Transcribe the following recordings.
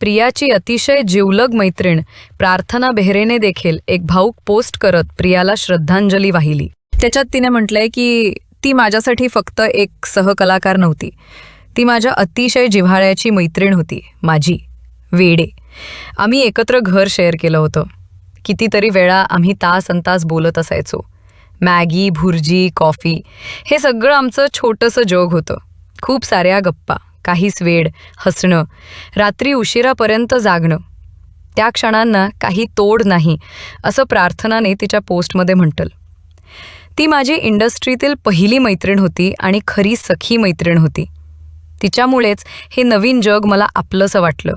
प्रियाची अतिशय जिवलग मैत्रीण प्रार्थना बेहरेने देखील एक भाऊक पोस्ट करत प्रियाला श्रद्धांजली वाहिली. त्याच्यात तिने म्हटलंय की ती माझ्यासाठी फक्त एक सहकलाकार नव्हती. ती माझ्या अतिशय जिव्हाळ्याची मैत्रीण होती माझी. वेडे. आम्ही एकत्र घर शेअर केलं होतं. कितीतरी वेळा आम्ही तास अन तास बोलत असायचो. मॅगी भुर्जी कॉफी हे सगळं आमचं छोटंसं जग होतं. खूप साऱ्या गप्पा. काही स्वेड हसणं. रात्री उशिरापर्यंत जागणं. त्या क्षणांना काही तोड नाही असं प्रार्थनाने तिच्या पोस्टमध्ये म्हटलं. ती माझी इंडस्ट्रीतील पहिली मैत्रीण होती आणि खरी सखी मैत्रीण होती. तिच्यामुळेच हे नवीन जग मला आपलंसं वाटलं.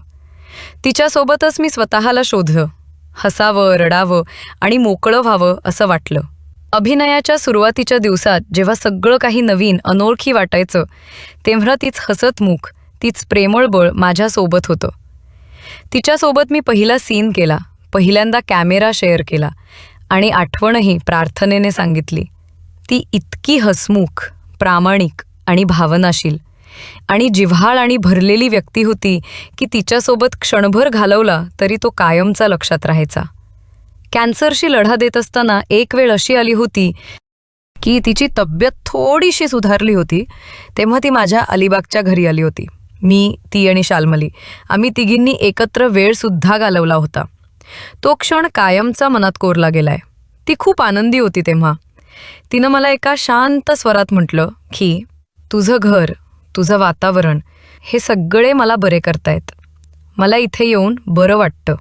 तिच्यासोबतच मी स्वतःला शोधलं. हसावं रडावं आणि मोकळं व्हावं असं वाटलं. अभिनयाच्या सुरुवातीच्या दिवसात जेव्हा सगळं काही नवीन अनोळखी वाटायचं तेव्हा तीच हसतमुख तीच प्रेमळ बळ माझ्यासोबत होतं. तिच्यासोबत मी पहिला सीन केला पहिल्यांदा कॅमेरा शेअर केला आणि आठवणही प्रार्थनेने सांगितली. ती इतकी हसमुख प्रामाणिक आणि भावनाशील आणि जिव्हाळ आणि भरलेली व्यक्ती होती की तिच्यासोबत क्षणभर घालवला तरी तो कायमचा लक्षात राहायचा. कॅन्सरशी लढा देत असताना एक वेळ अशी आली होती की तिची तब्येत थोडीशी सुधारली होती तेव्हा ती माझ्या अलिबागच्या घरी आली होती. मी ती आणि शालमली आम्ही तिघींनी एकत्र वेळसुद्धा घालवला होता. तो क्षण कायमचा मनात कोरला गेलाय. ती खूप आनंदी होती तेव्हा. तिनं मला एका शांत स्वरात म्हटलं की तुझं घर तुझं वातावरण हे सगळे मला बरे करतायत. मला इथे येऊन बरं वाटतं.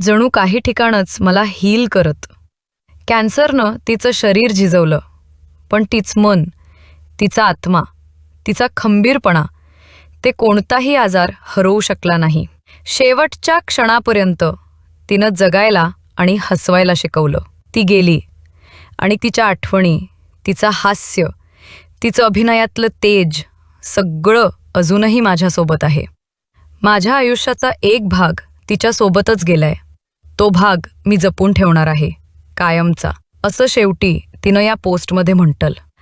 जणू काही ठिकाणच मला हील करत. कॅन्सरनं तिचं शरीर झिजवलं. पण तीच मन तिचा आत्मा तिचा खंबीरपणा ते कोणताही आजार हरवू शकला नाही. शेवटच्या क्षणापर्यंत तिनं जगायला आणि हसवायला शिकवलं. ती गेली आणि तिच्या आठवणी तिचं हास्य तिचं अभिनयातलं तेज सगळं अजूनही माझ्यासोबत आहे. माझ्या आयुष्याचा एक भाग तिच्यासोबतच गेलाय. तो भाग मी जपून ठेवणार आहे. कायमचा. असं शेवटी तिनं या पोस्टमध्ये म्हटलं.